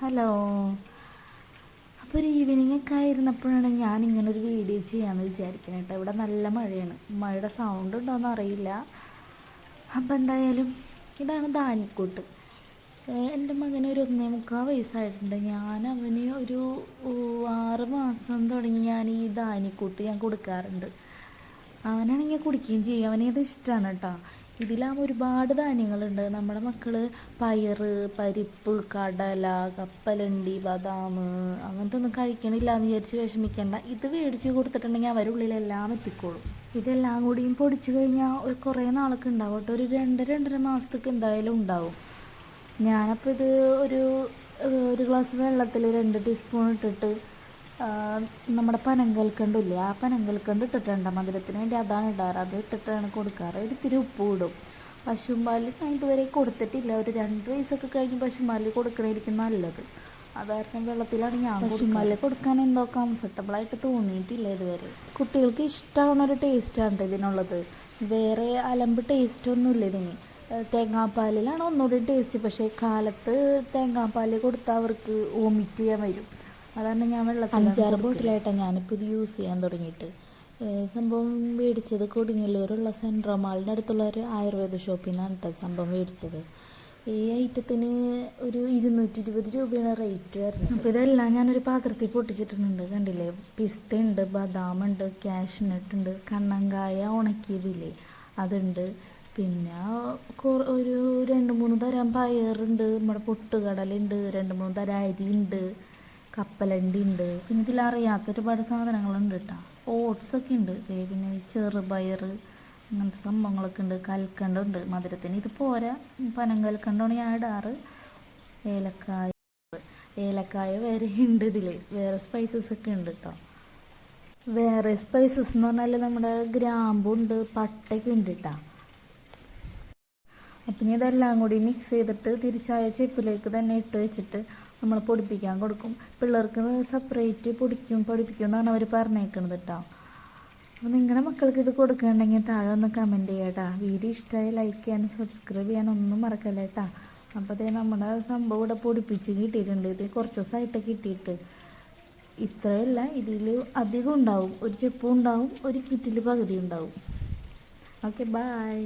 Hello. അപ്പോൾ ഒരു evening ഒക്കെ ആയിരുന്നപ്പോഴാണ് ഞാൻ ഇങ്ങനെ ഒരു വീഡിയോ ചെയ്യാമെന്ന് വിചാരിക്കുന്നത് കേട്ടോ ഇവിടെ നല്ല മഴയാണ്. മഴയുടെ സൗണ്ട് ഉണ്ടോയെന്ന് അറിയില്ല. അപ്പം എന്തായാലും ഇതാണ് ധാനിക്കൂട്ട് എന്റെ മകന് ഒരു ഒന്നേ മുക്കാൽ വയസ്സായിട്ടുണ്ട്. ഞാൻ അവന് ഒരു ആറ് മാസം തുടങ്ങി ഞാൻ ഈ ധാനിക്കൂട്ട് ഞാൻ കൊടുക്കാറുണ്ട്. അവനാണെങ്കിൽ കുടിക്കുകയും ചെയ്യും. അവനേത് ഇഷ്ടമാണ് കേട്ടോ ഇതിലാകുമ്പോൾ ഒരുപാട് ധാന്യങ്ങളുണ്ട്. നമ്മുടെ മക്കൾ പയറ് പരിപ്പ് കടല കപ്പലണ്ടി ബദാം അങ്ങനത്തെ ഒന്നും കഴിക്കണില്ല എന്ന് വിചാരിച്ച് വിഷമിക്കേണ്ട. ഇത് മേടിച്ച് കൊടുത്തിട്ടുണ്ടെങ്കിൽ അവരുടെ ഉള്ളിലെല്ലാം എത്തിക്കോളും. ഇതെല്ലാം കൂടിയും പൊടിച്ചു കഴിഞ്ഞാൽ ഒരു കുറേ നാളൊക്കെ ഉണ്ടാവും കേട്ടോ. ഒരു രണ്ട് രണ്ടര മാസത്തേക്ക് എന്തായാലും ഉണ്ടാവും. ഞാനപ്പോൾ ഇത് ഒരു ഒരു ഗ്ലാസ് വെള്ളത്തിൽ രണ്ട് ടീസ്പൂൺ ഇട്ടിട്ട് നമ്മുടെ പനങ്കൽക്കണ്ടില്ലേ ആ പനങ്കൽക്കണ്ട് ഇട്ടിട്ടുണ്ട് മധുരത്തിന് വേണ്ടി അതാണ് ഇടാറ്. അത് ഇട്ടിട്ടാണ് കൊടുക്കാറ്. ഒരിത്തിരി ഉപ്പ് ഇടും. പശുമ്പാൽ ഞാൻ ഇതുവരെ കൊടുത്തിട്ടില്ല. ഒരു രണ്ട് വയസ്സൊക്കെ കഴിഞ്ഞ് പശുമ്പാൽ കൊടുക്കണമായിരിക്കും നല്ലത്. അതായിരുന്നു വെള്ളത്തിലാണ് ഞാൻ പശുമ്പാൽ കൊടുക്കാൻ എന്തോ കംഫർട്ടബിളായിട്ട് തോന്നിയിട്ടില്ല ഇതുവരെ. കുട്ടികൾക്ക് ഇഷ്ടമാവുന്ന ഒരു ടേസ്റ്റാണ് ഇതിനുള്ളത്. വേറെ അലമ്പ് ടേസ്റ്റ് ഒന്നുമില്ല ഇതിന്. തേങ്ങാപ്പാലിലാണ് ഒന്നുകൂടി ടേസ്റ്റ് പക്ഷേ കാലത്ത് തേങ്ങാപ്പാൽ കൊടുത്താൽ അവർക്ക് വോമിറ്റ് ചെയ്യാൻ വരും. അതാണ് ഞാൻ വെള്ളത്തിൽ അഞ്ചാറ് ബോട്ടിലായിട്ടാണ് ഞാനിപ്പോൾ ഇത് യൂസ് ചെയ്യാൻ തുടങ്ങിയിട്ട്. സംഭവം മേടിച്ചത് കൊടുങ്ങല്ലൂരുള്ള സെൻട്രോമാളിന്റെ അടുത്തുള്ള ഒരു ആയുർവേദ ഷോപ്പിൽ നിന്നാണ് കേട്ടോ സംഭവം മേടിച്ചത്. ഈ ഐറ്റത്തിന് ഒരു ഇരുന്നൂറ്റി ഇരുപത് രൂപയാണ് റേറ്റ് വരുന്നത്. അപ്പോൾ ഇതെല്ലാം ഞാനൊരു പാത്രത്തിൽ പൊട്ടിച്ചിട്ടുണ്ട് കണ്ടില്ലേ? പിസ്ത ഉണ്ട് ബദാം ഉണ്ട് കാഷ്നട്ട് ഉണ്ട് കണ്ണങ്കായ ഉണക്കിയതില്ലേ? അതുണ്ട്. പിന്നെ ഒരു രണ്ട് മൂന്ന് തരം പയറുണ്ട് നമ്മുടെ പൊട്ടുകടലുണ്ട് രണ്ട് മൂന്ന് തരം അരിയുണ്ട്. കപ്പലണ്ടി ഉണ്ട് പിന്നെ ഇതിൽ അറിയാത്ത ഒരുപാട് സാധനങ്ങളുണ്ട് കേട്ടോ ഓട്സ് ഒക്കെ ഉണ്ട് പിന്നെ ചെറുപയർ അങ്ങനത്തെ സംഭവങ്ങളൊക്കെ ഉണ്ട് കൽക്കണ്ടുണ്ട്. മധുരത്തിന് ഇത് പോരാ. പനം കൽക്കണ്ടാണ് ഞാൻ ഇടാറ്. ഏലക്കായ ഏലക്കായ വേറെ ഉണ്ട് ഇതിൽ വേറെ സ്പൈസസ് ഒക്കെ ഉണ്ട് കേട്ടോ വേറെ സ്പൈസസ് എന്ന് പറഞ്ഞാൽ നമ്മുടെ ഗ്രാമ്പുണ്ട് പട്ടയൊക്കെ ഉണ്ട് കേട്ടോ അപ്പം ഇതെല്ലാം കൂടി മിക്സ് ചെയ്തിട്ട് തിരിച്ചായ ചെപ്പിലേക്ക് തന്നെ ഇട്ട് വെച്ചിട്ട് നമ്മൾ പൊടിപ്പിക്കാൻ കൊടുക്കും. പിള്ളേർക്ക് സെപ്പറേറ്റ് പൊടിക്കും പൊടിപ്പിക്കും എന്നാണ് അവർ പറഞ്ഞേക്കുന്നത് കേട്ടോ അപ്പോൾ നിങ്ങളുടെ മക്കൾക്ക് ഇത് കൊടുക്കണമെങ്കിൽ താഴെ ഒന്ന് കമന്റ് ചെയ്യുക കേട്ടോ വീഡിയോ ഇഷ്ടമായി ലൈക്ക് ചെയ്യാനും സബ്സ്ക്രൈബ് ചെയ്യാനും ഒന്നും മറക്കല്ല കേട്ടോ അപ്പോൾ അതേ നമ്മുടെ സംഭവം ഇവിടെ പൊടിപ്പിച്ച് കിട്ടിയിട്ടുണ്ട്. ഇത് കുറച്ച് ദിവസമായിട്ട് കിട്ടിയിട്ട്. ഇത്രയല്ല ഇതിൽ അധികം ഉണ്ടാവും. ഒരു ചെപ്പും ഉണ്ടാവും ഒരു കിറ്റിൽ പകുതി ഉണ്ടാവും. Okay bye